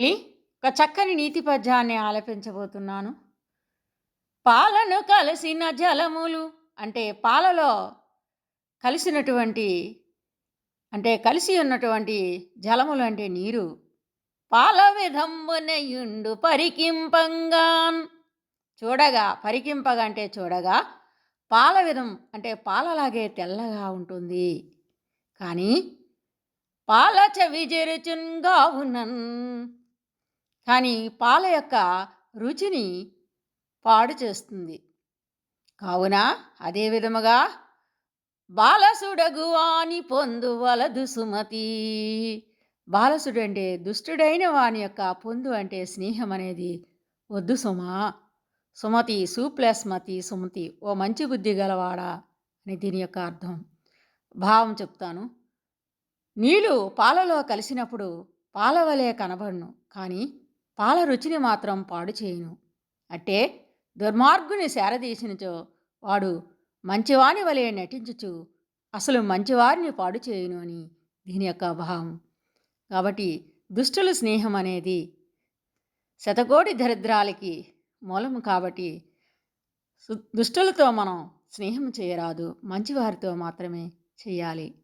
ఒక చక్కని నీతి పద్యాన్ని ఆలపించబోతున్నాను. పాలను కలిసిన జలములు అంటే పాలలో కలిసినటువంటి అంటే కలిసి ఉన్నటువంటి జలములు అంటే నీరు. పాల విధంబునయుండు పరికింపంగాన్ చూడగా పరికింపగా అంటే చూడగా పాల విధం అంటే పాలలాగే తెల్లగా ఉంటుంది. కానీ పాల చెవి ఉన్నన్ కానీ పాల యొక్క రుచిని పాడు చేస్తుంది. కావున అదే విధముగా బాలసుడగువాని పొందు వలదు సుమతి. బాలసుడు అంటే దుష్టుడైన వాని యొక్క పొందు అంటే స్నేహం అనేది వద్దు సుమా. సుమతి సు మతి సుమతి ఓ మంచి బుద్ధి గలవాడా అని దీని యొక్క అర్థం. భావం చెప్తాను. నీళ్ళు పాలలో కలిసినప్పుడు పాల వలె కనబడును. కానీ పాల రుచిని మాత్రం పాడు చేయును. అట్టే దుర్మార్గుని సేరదీసినచో వాడు మంచివాని వలె నటించుచు అసలు మంచివారిని పాడు చేయును అని దీని యొక్క భావం. కాబట్టి దుష్టుల స్నేహం అనేది శతకోటి దరిద్రాలకి మూలము కాబట్టి దుష్టులతో మనం స్నేహం చేయరాదు. మంచివారితో మాత్రమే చేయాలి.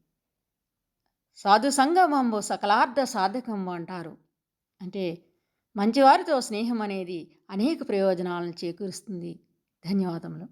సాధు సంగమంబు సకలార్థ సాధకంబు అంటారు. అంటే మంచివారితో స్నేహం అనేది అనేక ప్రయోజనాలను చేకూరుస్తుంది. ధన్యవాదములు.